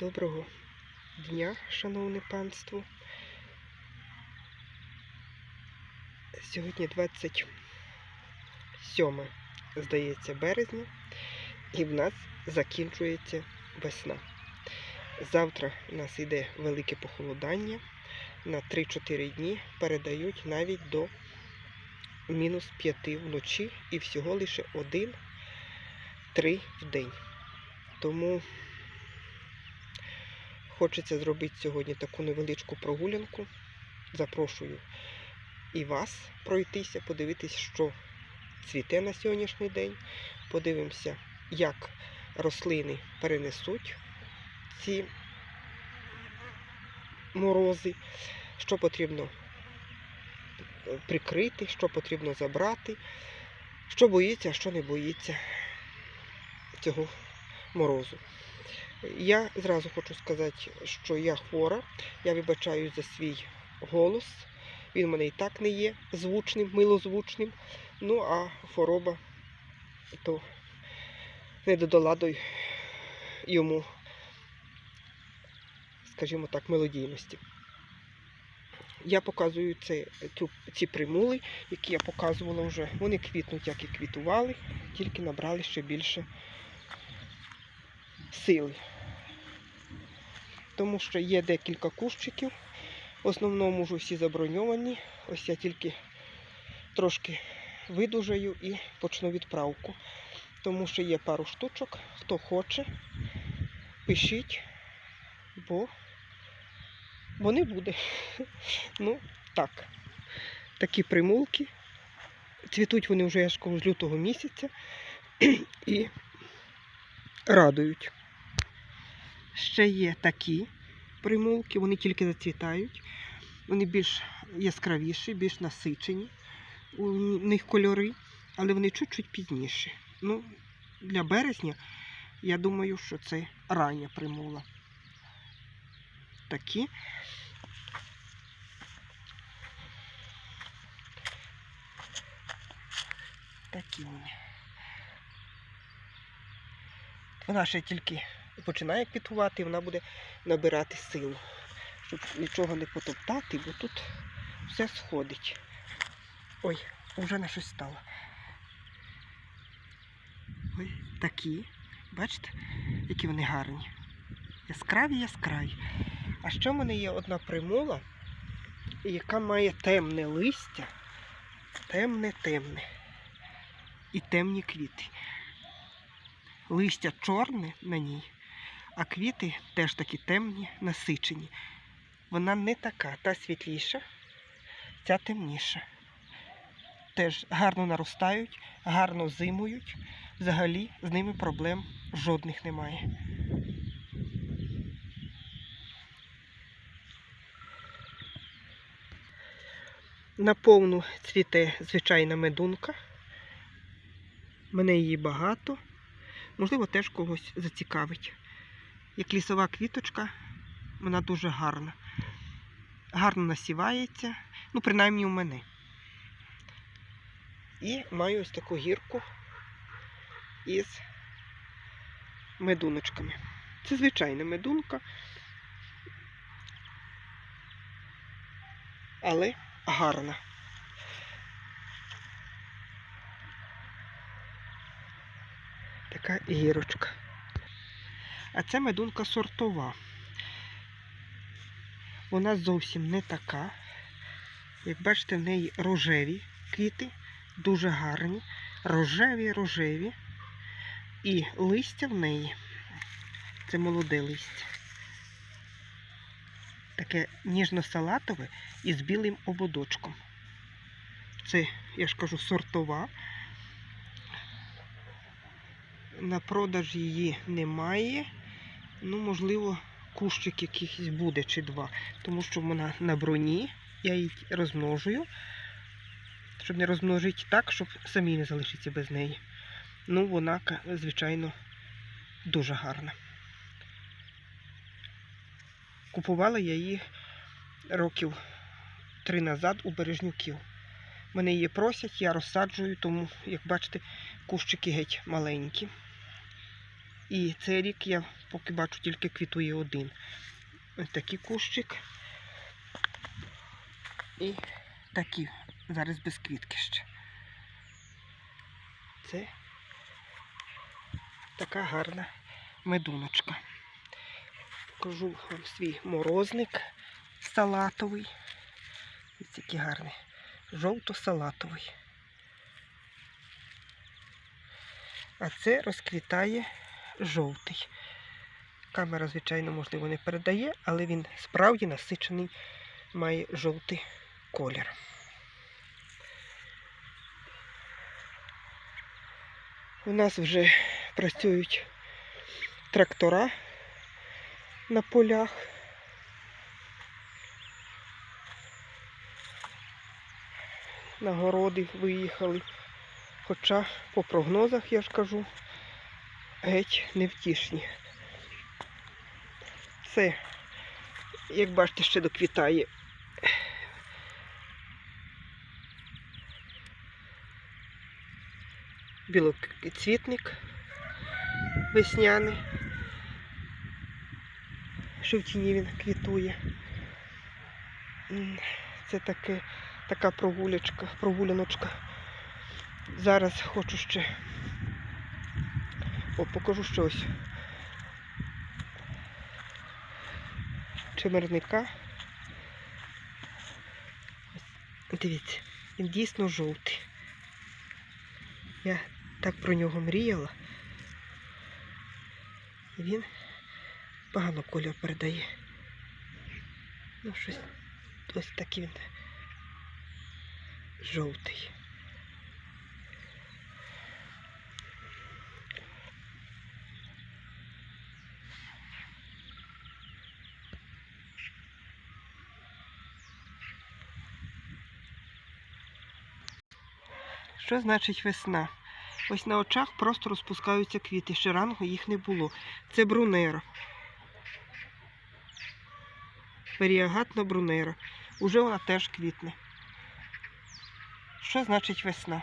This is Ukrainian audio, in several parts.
Доброго дня, шановне панство. Сьогодні 27, здається, березня, і в нас закінчується весна. Завтра у нас йде велике похолодання. На 3-4 дні передають навіть до мінус 5 вночі і всього лише 1-3 в день. Тому Хочеться зробити сьогодні таку невеличку прогулянку. Запрошую і вас пройтися, подивитись, що цвіте на сьогоднішній день. Подивимося, як рослини перенесуть ці морози, що потрібно прикрити, що потрібно забрати, що боїться, а що не боїться цього морозу. Я зразу хочу сказати, що я хвора. Я вибачаю за свій голос. Він у мене і так не є звучним, милозвучним. Ну, а хвороба то не додала до йому, скажімо так, мелодійності. Я показую цю, ці примули, які я показувала вже. Вони квітнуть, як і квітували, тільки набрали ще більше сили. Тому що є декілька кущиків. В основному вже всі заброньовані. Ось я тільки трошки видужаю і почну відправку. Тому що є пару штучок. Хто хоче, пишіть, бо, бо не буде. Ну, так. Такі примулки. Цвітуть вони вже я ж кажу, з лютого місяця і радують. Ще є такі примулки, вони тільки зацвітають. Вони більш яскравіші, більш насичені. У них кольори, але вони чуть-чуть пізніші. Ну, для березня, я думаю, що це рання примула. Такі. Такі. Вона ще тільки починає квітувати, вона буде набирати силу, щоб нічого не потоптати, бо тут все сходить. Ой, вже на щось стало. Ой, такі. Бачите, які вони гарні. Яскраві, яскраві. А ще в мене є одна примула, яка має темне листя, темне-темне. І темні квіти. Листя чорне на ній, а квіти теж такі темні, насичені. Вона не така, та світліша, ця темніша. Теж гарно наростають, гарно зимують. Взагалі з ними проблем жодних немає. Наповну цвіте звичайна медунка. Мене її багато. Можливо, теж когось зацікавить. Як лісова квіточка, вона дуже гарна. Гарно насівається, ну, принаймні у мене. І маю ось таку гірку із медуночками. Це звичайна медунка, але гарна. Така гірочка. А це медунка сортова. Вона зовсім не така. Як бачите, в неї рожеві квіти, дуже гарні, рожеві, рожеві. І листя в неї це молоде листя. Таке ніжно-салатове і з білим ободочком. Це, я ж кажу, сортова. На продаж її немає. Ну, можливо, кущик якийсь буде чи два. Тому що вона на броні. Я її розмножую. Щоб не розмножити так, щоб самі не залишиться без неї. Ну, вона, звичайно, дуже гарна. Купувала я її років три назад у бережнюків. Мене її просять, я розсаджую, тому, як бачите, кущики геть маленькі. І цей рік я поки бачу, тільки квітує один. Ось такий кущик. І такі. Зараз без квітки ще. Це така гарна медуночка. Покажу вам свій морозник салатовий. Ось який гарний. Жовто-салатовий. А це розквітає жовтий. Камера, звичайно, можливо, не передає, але він справді насичений, має жовтий колір. У нас вже працюють трактора на полях. На городи виїхали. Хоча по прогнозах, я ж кажу, геть невтішні. Це, як бачите, ще доквітає. Білоцвітник весняний. Що в тіні він квітує. Це таке, така прогулячка, прогуляночка. Зараз хочу ще. О, покажу щось. Чимерника. Дивіться, він дійсно жовтий. Я так про нього мріяла. І він погано колір передає. Ну, щось ось такий він жовтий. Що значить весна? Ось на очах просто розпускаються квіти. Ще ранку їх не було. Це брунера. Варіагатна брунера. Уже вона теж квітне. Що значить весна?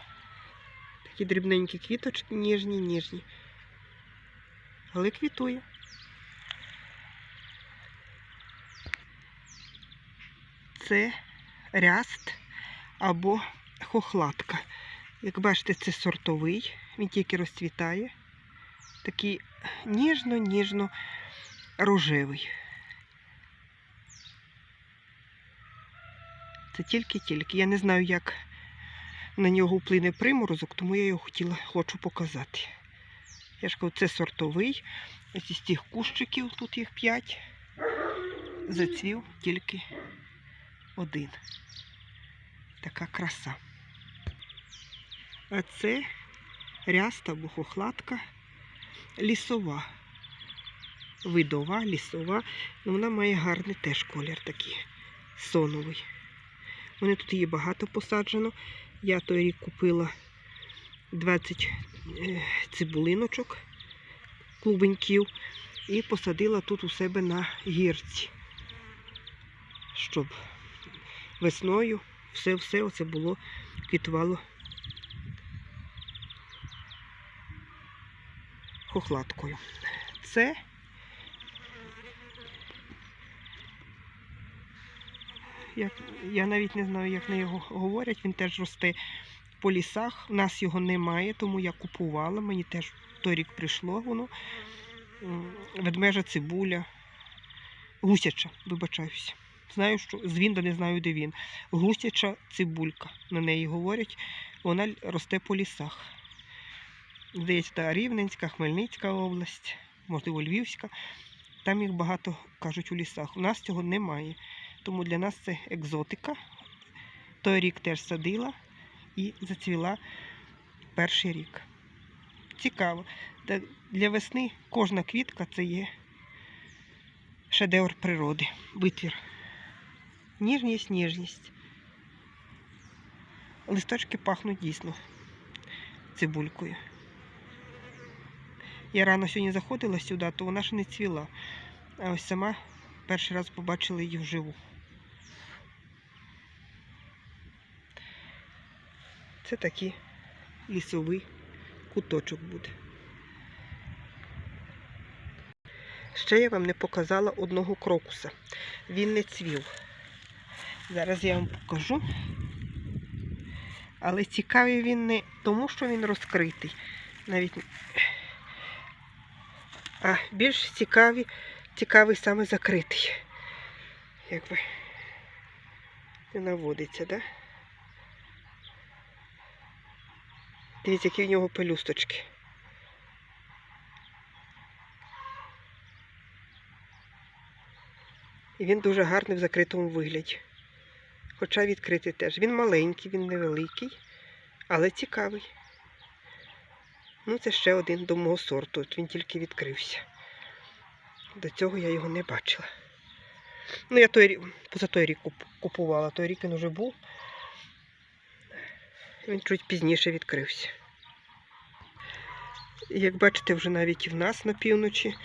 Такі дрібненькі квіточки, ніжні, ніжні. Але квітує. Це ряст або хохлатка. Як бачите, це сортовий, він тільки розцвітає. Такий ніжно-ніжно рожевий. Це тільки-тільки. Я не знаю, як на нього вплине приморозок, тому я його хотіла, хочу показати. Я ж кажу, це сортовий. Ось із тих кущиків, тут їх п'ять. Зацвів тільки один. Така краса. А це ряста або хохлатка лісова. Видова, лісова. Ну, вона має гарний теж колір такий соновий. Вони тут її багато посаджено. Я той рік купила 20 е, цибулиночок, клубеньків, і посадила тут у себе на гірці, щоб весною все-все оце було квітувало хохлаткою. Це я, я навіть не знаю, як на його говорять. Він теж росте по лісах. У нас його немає, тому я купувала. Мені теж той рік прийшло воно. Ведмежа цибуля, гусяча, вибачаюся. Знаю, що з Вінда не знаю, де він. Гусяча цибулька. На неї говорять, вона росте по лісах. Здається, та Рівненська, Хмельницька область, можливо, Львівська. Там їх багато кажуть у лісах. У нас цього немає. Тому для нас це екзотика. Той рік теж садила і зацвіла перший рік. Цікаво. Для весни кожна квітка це є шедевр природи, витвір. Ніжність, ніжність. Листочки пахнуть дійсно цибулькою. Я рано сьогодні заходила сюди, то вона ще не цвіла. А ось сама перший раз побачила її вживу. Це такий лісовий куточок буде. Ще я вам не показала одного крокуса. Він не цвів. Зараз я вам покажу. Але цікавий він не тому, що він розкритий. Навіть а більш цікавий, цікавий саме закритий. Якби не наводиться, да? Дивіться, які в нього пелюсточки. І він дуже гарний в закритому вигляді. Хоча відкритий теж. Він маленький, він невеликий, але цікавий. Ну, це ще один до мого сорту. От він тільки відкрився. До цього я його не бачила. Ну, я той поза той рік купувала, той рік він вже був. Він чуть пізніше відкрився. Як бачите, вже навіть і в нас на півночі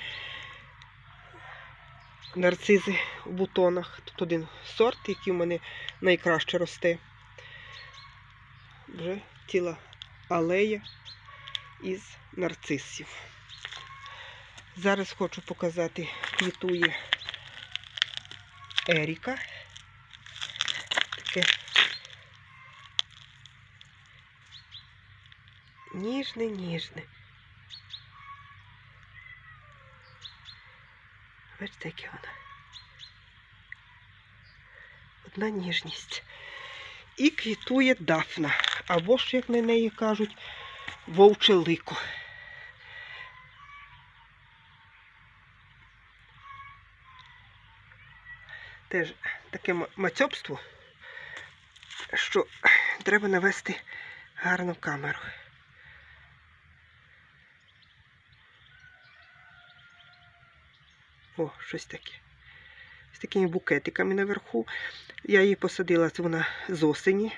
нарцизи у бутонах. Тут один сорт, який в мене найкраще росте. Вже ціла алея із нарцисів. Зараз хочу показати, квітує Еріка. Таке ніжне, ніжне. Бачите, яке вона. Одна ніжність. І квітує дафна. Або ж, як на неї кажуть, вовче лико. Теж таке мацьобство, що треба навести гарну камеру. О, щось таке. З такими букетиками наверху. Я її посадила, вона з осені.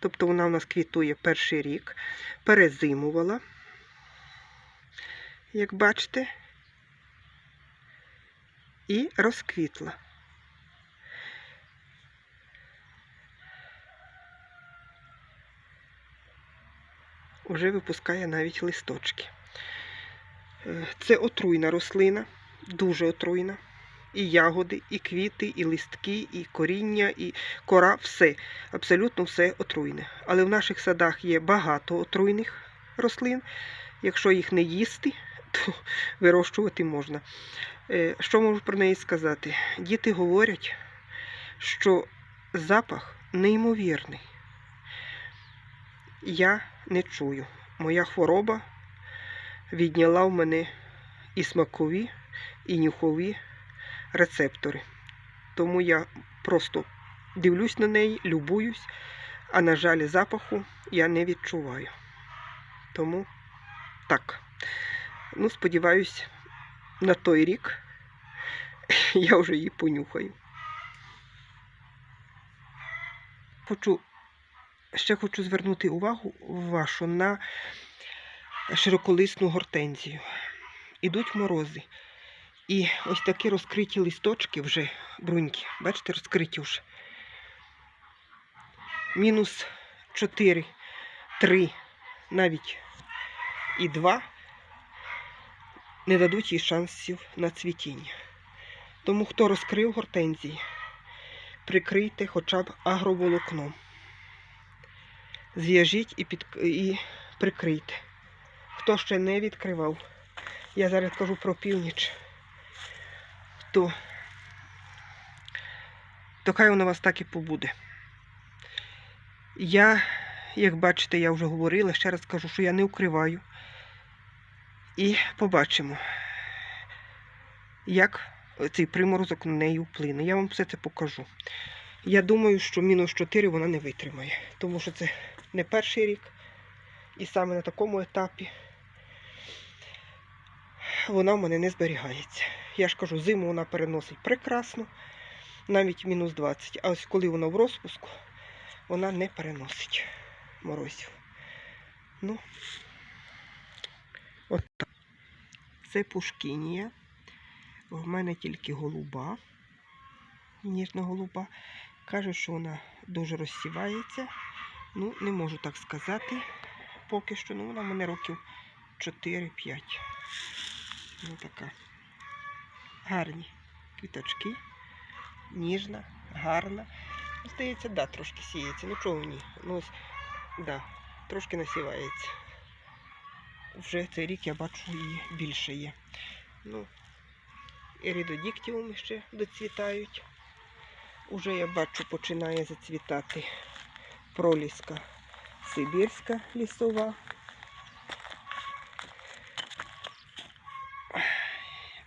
Тобто вона у нас квітує перший рік. Перезимувала. Як бачите. І розквітла. Уже випускає навіть листочки. Е, Це отруйна рослина, дуже отруйна. І ягоди, і квіти, і листки, і коріння, і кора все. Абсолютно все отруйне. Але в наших садах є багато отруйних рослин. Якщо їх не їсти, то вирощувати можна. Е, Що можу про неї сказати? Діти говорять, що запах неймовірний. Я не чую. Моя хвороба відняла в мене і смакові, і нюхові рецептори. Тому я просто дивлюсь на неї, любуюсь, а на жаль, запаху я не відчуваю. Тому так. Ну, сподіваюсь, на той рік я вже її понюхаю. Хочу, ще хочу звернути увагу вашу на широколисну гортензію. Ідуть морози. І ось такі розкриті листочки вже бруньки. Бачите, розкриті вже. Мінус 4, 3, навіть і 2 не дадуть їй шансів на цвітіння. Тому хто розкрив гортензії, прикрийте хоча б агроволокном. Зв'яжіть і, під... і прикрийте. Хто ще не відкривав, я зараз кажу про північ то, то хай вона вас так і побуде. Я, як бачите, я вже говорила, ще раз кажу, що я не укриваю. І побачимо, як цей приморозок на неї вплине. Я вам все це покажу. Я думаю, що мінус 4 вона не витримає, тому що це не перший рік. І саме на такому етапі вона в мене не зберігається. Я ж кажу, зиму вона переносить прекрасно, навіть мінус 20. А ось коли вона в розпуску, вона не переносить морозів. Ну, от так. Це пушкінія. В мене тільки голуба, ніжна голуба. Кажуть, що вона дуже розсівається. Ну, не можу так сказати поки що. Ну, вона в мене років 4-5. Ну, така. Гарні квіточки, ніжна, гарна. Здається, да, трошки сіється. Ну чого ні? Ну ось, да, трошки насівається. Вже цей рік я бачу її більше є. Ну, еридодіктіуми ще доцвітають. Уже я бачу, починає зацвітати проліска сибірська лісова.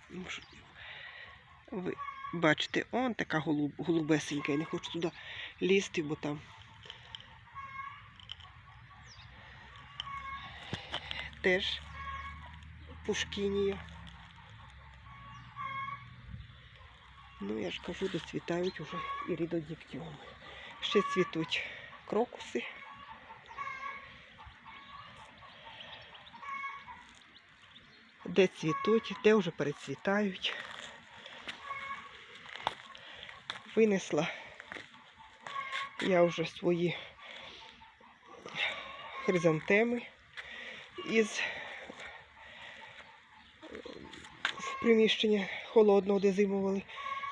Можливо. Ви бачите, он така голуб, голубесенька. Я не хочу туди лізти, бо там теж пушкінія. Ну, я ж кажу, доцвітають уже і рідодіктіуми. Ще цвітуть крокуси. Де цвітуть, де вже перецвітають. Винесла. Я вже свої хризантеми із приміщення холодного, де зимували,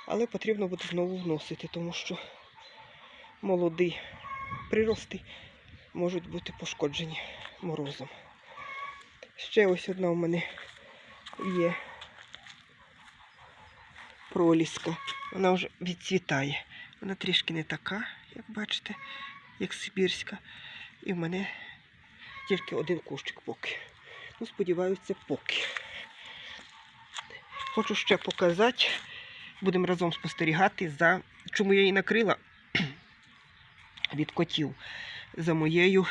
але потрібно буде знову вносити, тому що молоді прирости можуть бути пошкоджені морозом. Ще ось одна у мене є проліска. Вона вже відцвітає. Вона трішки не така, як бачите, як сибірська. І в мене тільки один кущик поки. Ну, сподіваюся, поки. Хочу ще показати. Будемо разом спостерігати за чому я її накрила від котів за моєю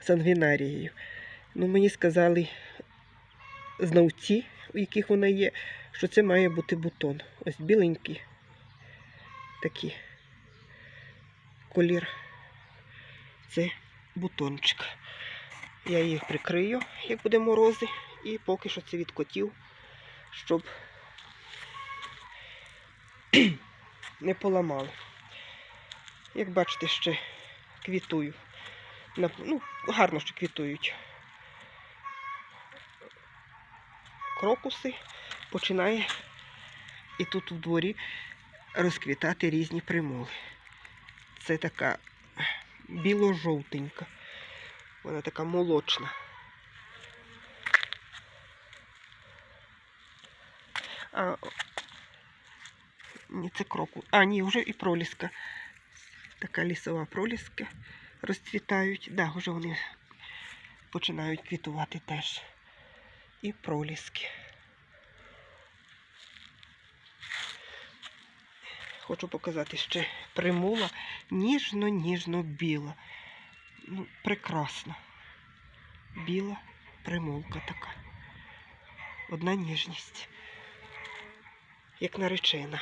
сангвінарією. Ну, мені сказали знавці, у яких вона є, що це має бути бутон. Ось біленький такий колір. Це бутончик. Я їх прикрию, як буде морози, і поки що це від котів, щоб не поламали. Як бачите, ще квітую. Ну, гарно ще квітують. Крокуси починає і тут у дворі розквітати різні примули. Це така біло-жовтенька. Вона така молочна. А, ні, це кроку. А, ні, вже і проліска. Така лісова проліска розцвітають. Да, вже вони починають квітувати теж. І проліски. Хочу показати ще примула ніжно-ніжно біла. Ну, прекрасна. Біла примулка така. Одна ніжність. Як наречена.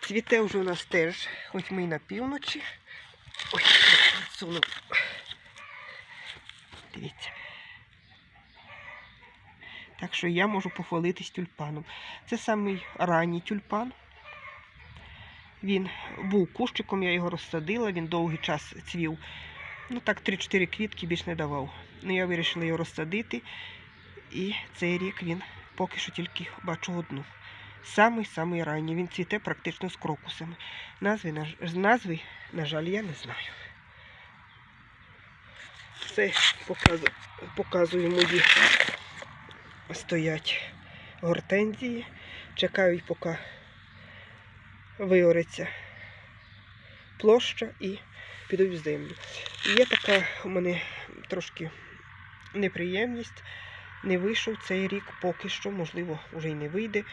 Цвіте вже у нас теж, хоч ми й на півночі. Ой, відсунув. Дивіться. Так що я можу похвалитись тюльпаном. Це самий ранній тюльпан. Він був кущиком, я його розсадила, він довгий час цвів. Ну так, 3-4 квітки більш не давав. Ну, я вирішила його розсадити. І цей рік він поки що тільки бачу одну. Самий-самий ранній. Він цвіте практично з крокусами. Назви, на, назви, на жаль, я не знаю. Це показую, показую мої стоять гортензії. Чекають, поки виориться площа і підуть в землю. Є така у мене трошки неприємність. Не вийшов цей рік поки що, можливо, вже й не вийде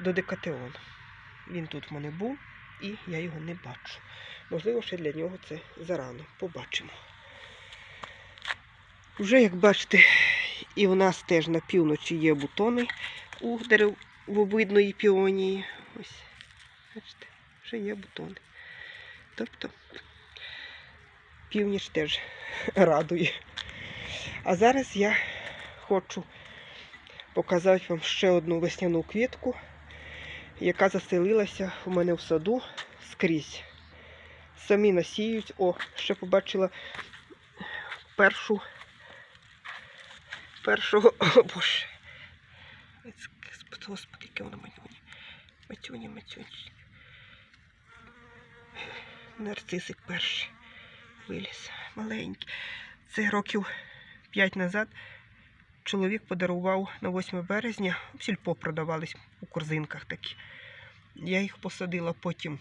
до Декатеон. Він тут в мене був і я його не бачу. Можливо, ще для нього це зарано. Побачимо. Вже, як бачите, і в нас теж на півночі є бутони у деревовидної піонії. Ось, бачите, вже є бутони. Тобто північ теж радує. А зараз я хочу показати вам ще одну весняну квітку, яка заселилася у мене в саду скрізь. Самі насіють. О, ще побачила першу першого, о боже, господи, яке воно манюні. Матюні, матюні. Нарцисик перший виліз. Маленький. Це років 5 назад чоловік подарував на 8 березня. Сільпо продавались у корзинках такі. Я їх посадила потім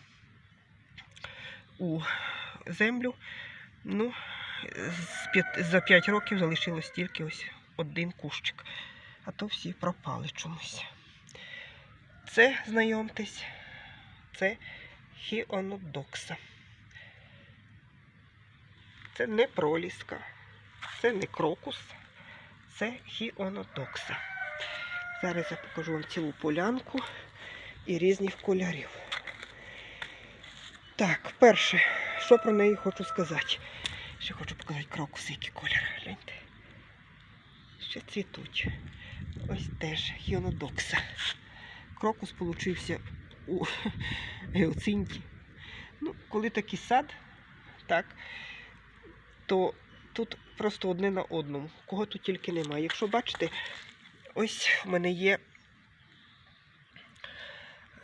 у землю. Ну, за 5 років залишилось тільки ось один кущик. А то всі пропали чомусь. Це, знайомтесь, це хіонодокса. Це не проліска, це не крокус, це хіонодокса. Зараз я покажу вам цілу полянку і різних кольорів. Так, перше, що про неї хочу сказати. Ще хочу показати крокуси, які кольори. Гляньте. Ще цвітуть. Ось теж хіонодокса. Крокус получився у геоцинті. Ну, коли такий сад, так, то тут просто одне на одному. Кого тут тільки немає. Якщо бачите, ось в мене є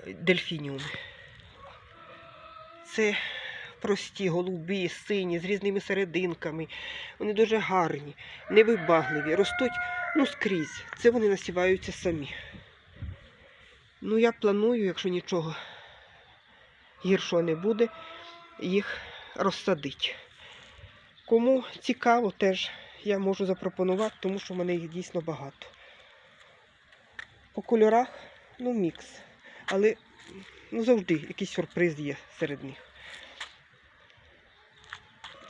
дельфініуми. Це прості, голубі, сині, з різними серединками. Вони дуже гарні, невибагливі, ростуть ну, скрізь. Це вони насіваються самі. Ну, я планую, якщо нічого гіршого не буде, їх розсадити. Кому цікаво, теж я можу запропонувати, тому що в мене їх дійсно багато. По кольорах, ну, мікс. Але ну, завжди якийсь сюрприз є серед них.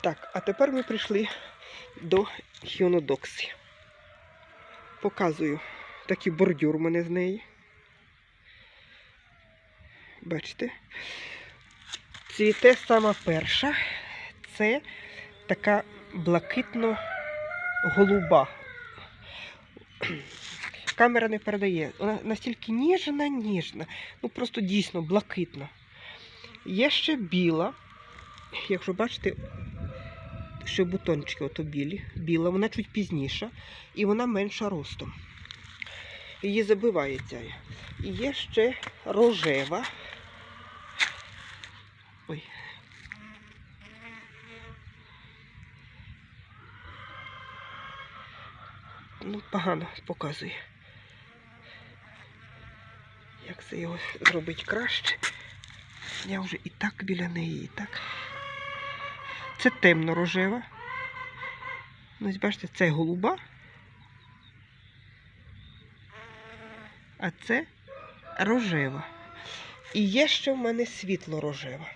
Так, а тепер ми прийшли до хіонодокси. Показую такий бордюр у мене з неї. Бачите? Цвіте сама перша. Це така блакитно-голуба. Камера не передає. Вона настільки ніжна, ніжна. Ну просто дійсно блакитна. Є ще біла. Якщо бачите, що бутончики ото білі. Біла, вона чуть пізніша і вона менша ростом. Її забивається. І є ще рожева. Ой. Ну, погано показує. Як це його зробити краще? Я вже і так біля неї, і так. Це темно рожева. Ну, ось бачите, це голуба. А це рожева. І є ще в мене світло рожева.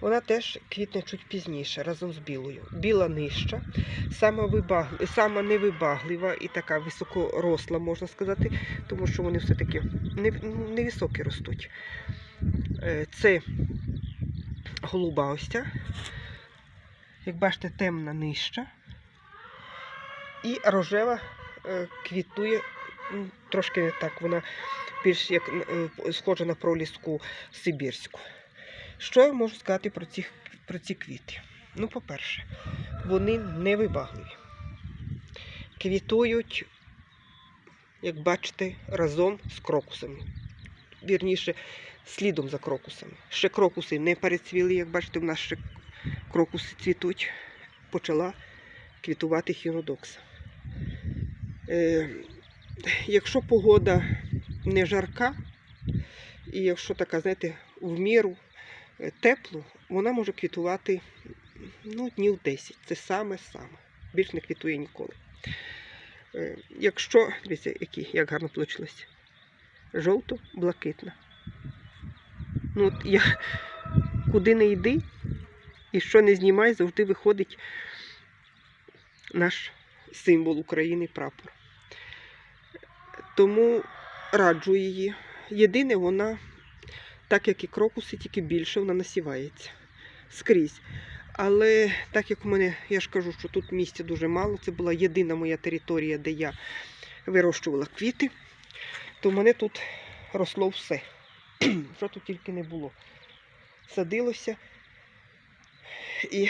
Вона теж квітне чуть пізніше, разом з білою. Біла нижча, сама, вибагли... сама невибаглива і така високоросла, можна сказати, тому що вони все-таки невисокі ростуть. Е, Це голуба ось. Як бачите, темна нижча. І рожева е, квітує трошки не так, вона більш як е, схожа на проліску сибірську. Що я можу сказати про ці, про ці квіти? Ну, по-перше, вони невибагливі. Квітують, як бачите, разом з крокусами. Вірніше, слідом за крокусами. Ще крокуси не перецвіли, як бачите, в нас ще крокуси цвітуть. Почала квітувати хінодокса. Е, якщо погода не жарка, і якщо така, знаєте, в міру е, тепло, вона може квітувати ну, днів 10. Це саме-саме. Більш не квітує ніколи. Е, якщо, дивіться, які, як гарно вийшло. Жовто-блакитна. Ну, от я куди не йди і що не знімай, завжди виходить наш символ України прапор. Тому раджу її. Єдине, вона, так як і крокуси, тільки більше вона насівається скрізь. Але так як у мене, я ж кажу, що тут місця дуже мало, це була єдина моя територія, де я вирощувала квіти, то в мене тут росло все. Що тут тільки не було. Садилося і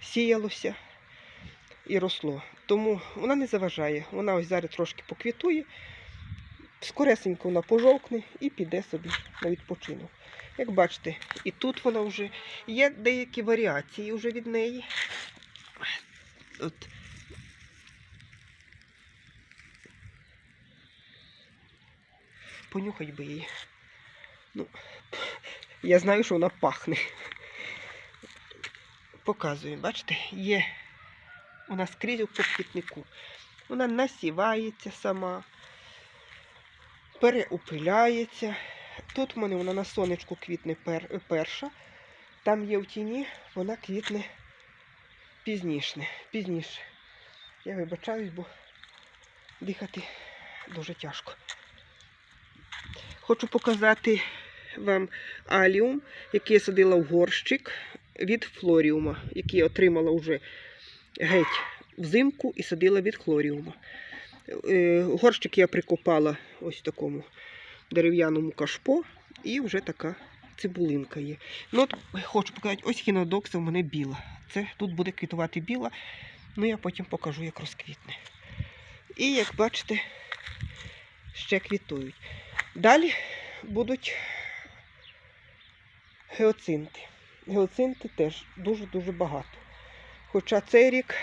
сіялося і росло. Тому вона не заважає. Вона ось зараз трошки поквітує, скоресенько вона пожовкне і піде собі на відпочинок. Як бачите, і тут вона вже є деякі варіації вже від неї. От. Понюхать би її. Ну, я знаю, що вона пахне. Показую, бачите, є у нас скрізь по квітнику. Вона насівається сама, переупиляється. Тут в мене вона на сонечку квітне пер, перша. Там є в тіні, вона квітне пізніше. пізніше. Я вибачаюсь, бо дихати дуже тяжко. Хочу показати вам аліум, який я садила в горщик від флоріума, який я отримала вже геть взимку і садила від хлоріума. Е, Горщик я прикопала ось в такому дерев'яному кашпо, і вже така цибулинка є. Ну, от хочу показати, ось хінодокса в мене біла. Це тут буде квітувати біла, ну я потім покажу, як розквітне. І як бачите, ще квітують. Далі будуть геоцинти. Геоцинти теж дуже-дуже багато. Хоча цей рік,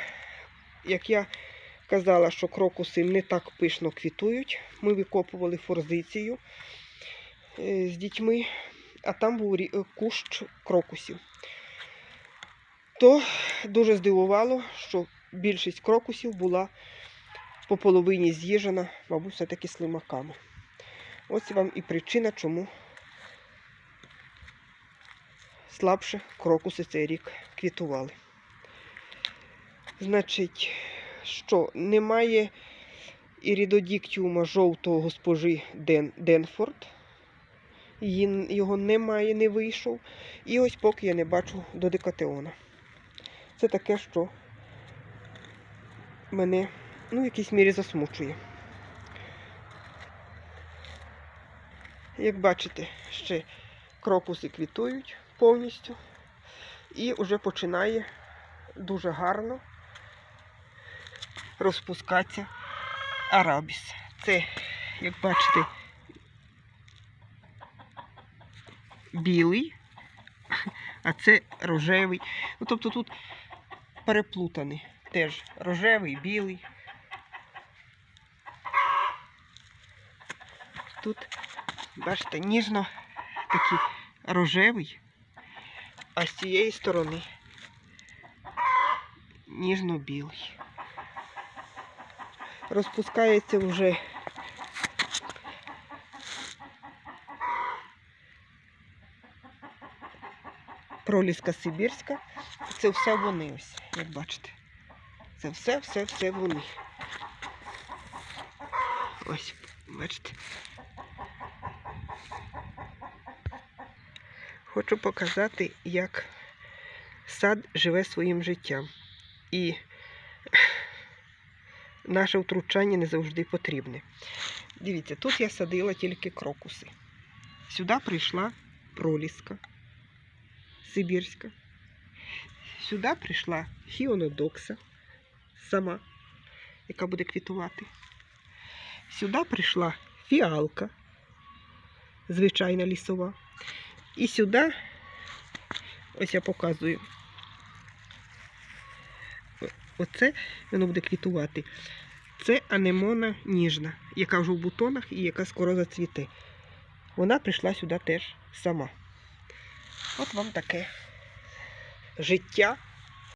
як я казала, що крокуси не так пишно квітують, ми викопували форзицію е, з дітьми, а там був е, кущ крокусів. То дуже здивувало, що більшість крокусів була по половині з'їжджена, мабуть, все-таки слимаками. Ось вам і причина, чому слабше крокуси цей рік квітували. Значить, що немає ірідодіктіума жовтого госпожи Ден, Денфорд. Його немає, не вийшов. І ось поки я не бачу додекатеона. Це таке, що мене ну, в якійсь мірі засмучує. Як бачите, ще крокуси квітують повністю. І вже починає дуже гарно розпускатися арабіс. Це, як бачите, білий, а це рожевий. Ну, тобто тут переплутаний. Теж рожевий, білий. Тут, бачите, ніжно такий рожевий, а з цієї сторони ніжно-білий. Розпускається вже проліска сибірська. Це все вони ось, як бачите. Це все, все, все вони. Ось, бачите. Хочу показати, як сад живе своїм життям. І наше втручання не завжди потрібне. Дивіться, тут я садила тільки крокуси. Сюди прийшла проліска сибірська. Сюди прийшла хіонодокса сама, яка буде квітувати. Сюди прийшла фіалка, звичайна лісова. І сюди, ось я показую, оце воно буде квітувати. Це анемона ніжна, яка вже в бутонах і яка скоро зацвіте. Вона прийшла сюди теж сама. От вам таке життя